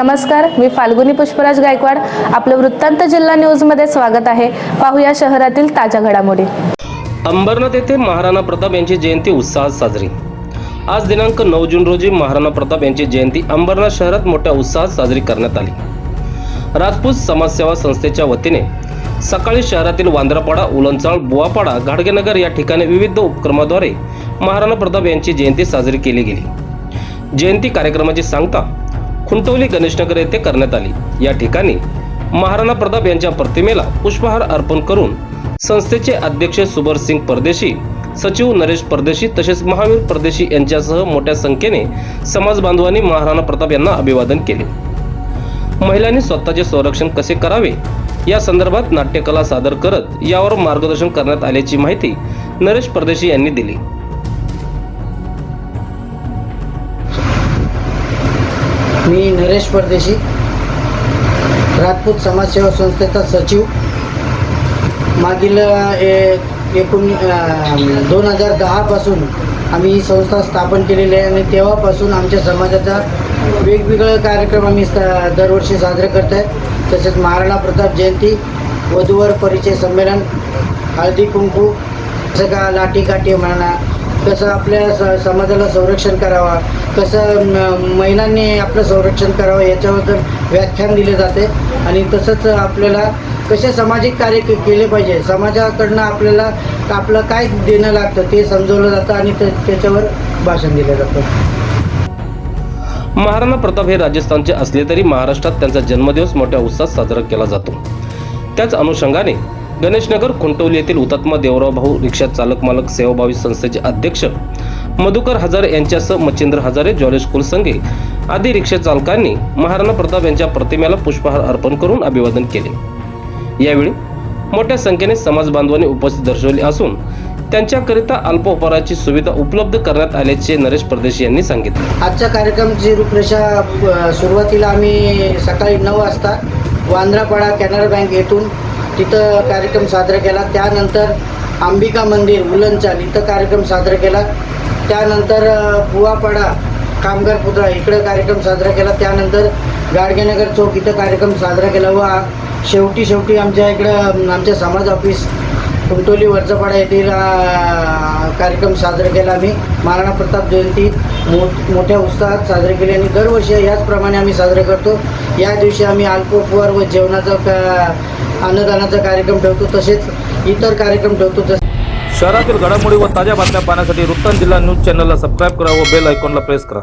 नमस्कार मी फाल्गुनी पुष्पराज गायकवाड. आपलं वृत्तांत जिल्हा न्यूजमध्ये स्वागत आहे. पाहूया शहरातील ताज्या घडामोडी. अंबरनाथ येथे महाराणा प्रताप यांची जयंती उत्साहात साजरी. आज दिनांक नऊ जून रोजी महाराणा प्रताप यांची जयंती अंबरनाथ शहरात मोठ्या उत्साहात साजरी करण्यात आली. राजपूत समाजसेवा संस्थेच्या वतीने सकाळी शहरातील वांद्रापाडा उलंचाळ बुवापाडा घाडगेनगर या ठिकाणी विविध उपक्रमाद्वारे महाराणा प्रताप यांची जयंती साजरी केली गेली. जयंती कार्यक्रमाची सांगता खुंटवली गणेशनगर येथे करण्यात आली. या ठिकाणी महाराणा प्रताप यांच्या प्रतिमेला पुष्पहार अर्पण करून संस्थेचे अध्यक्ष सुबर सिंग परदेशी सचिव नरेश परदेशी तसेच महावीर परदेशी यांच्यासह मोठ्या संख्येने समाज बांधवांनी महाराणा प्रताप यांना अभिवादन केले. महिलांनी स्वतःचे संरक्षण कसे करावे? या संदर्भात नाट्यकला सादर करत यावर मार्गदर्शन करण्यात आल्याची माहिती नरेश परदेशी यांनी दिली. मी नरेश परदेशी राजपूत समाजसेवा संस्थेचा सचिव. मागील ए- एकूण दोन हजार दहापासून आम्ही ही संस्था स्थापन केलेली आहे आणि तेव्हापासून आमच्या समाजाचा वेगवेगळे कार्यक्रम आम्ही दरवर्षी साजरे करत आहे. तसेच महाराणा प्रताप जयंती वधूवर परिचय संमेलन हळदी कुंकू जसं का लाठी काठी म्हणा कसं आपल्या स समाजाला संरक्षण करावा? कसं महिलांनी आपलं संरक्षण करावं याच्याबद्दल व्याख्यान दिले जाते. आणि तसंच आपल्याला कसे सामाजिक कार्य के केले पाहिजे? समाजाकडनं आपल्याला आपलं काय देणं लागतं ते समजवलं जातं आणि ते त्याच्यावर भाषण दिलं जातं. महाराणा प्रताप हे राजस्थानचे असले तरी महाराष्ट्रात त्यांचा जन्मदिवस मोठ्या उत्साहात साजरा केला जातो. त्याच अनुषंगाने गणेशनगर खुंटवली येथील हुतात्मा देवराव भाऊ रिक्षा चालक मालक सेवाभावी संस्थेचे अध्यक्ष मधुकर हजारे यांच्यासह मच्छिंद्र हजारे ज्वालेश कुलसंगे आदी रिक्षा चालकांनी महाराणा प्रताप यांच्या प्रतिमेला पुष्पहार अर्पण करून अभिवादन केले. यावेळी मोठ्या संख्येने समाज बांधवांनी उपस्थित दर्शवली असून त्यांच्याकरिता अल्पोपहाराची सुविधा उपलब्ध करण्यात आल्याचे नरेश परदेशी यांनी सांगितले. आजच्या कार्यक्रमची रूपरेषा सुरुवातीला आम्ही सकाळी नऊ वाजता वांद्रापाडा कॅनरा बँक येथून तिथं कार्यक्रम साजरा केला. त्यानंतर अंबिका मंदिर उलनचाल इथं कार्यक्रम साजरा केला. त्यानंतर पुवापाडा कामगार पुतळा इकडं कार्यक्रम साजरा केला. त्यानंतर गाडगेनगर चौक इथं कार्यक्रम साजरा केला व शेवटी शेवटी आमच्या इकडं आमच्या समाज ऑफिस कुंटोली वरचापाडा येथील कार्यक्रम साजरा केला आम्ही. महाराणा प्रताप जयंती मोठ मोठ्या उत्साहात साजरी केली आणि दरवर्षी याचप्रमाणे आम्ही साजरे करतो. या दिवशी आम्ही अल्पोपहार व जेवणाचा का अन्नदानाचा कार्यक्रम ठेवतो तसेच इतर कार्यक्रम ठेवतो तसेच शहरातील घडामोडी व ताज्या बातम्या पाहण्यासाठी वृत्तांत जिल्हा न्यूज चॅनलला सबस्क्राईब करा व बेल आयकॉनला प्रेस करा.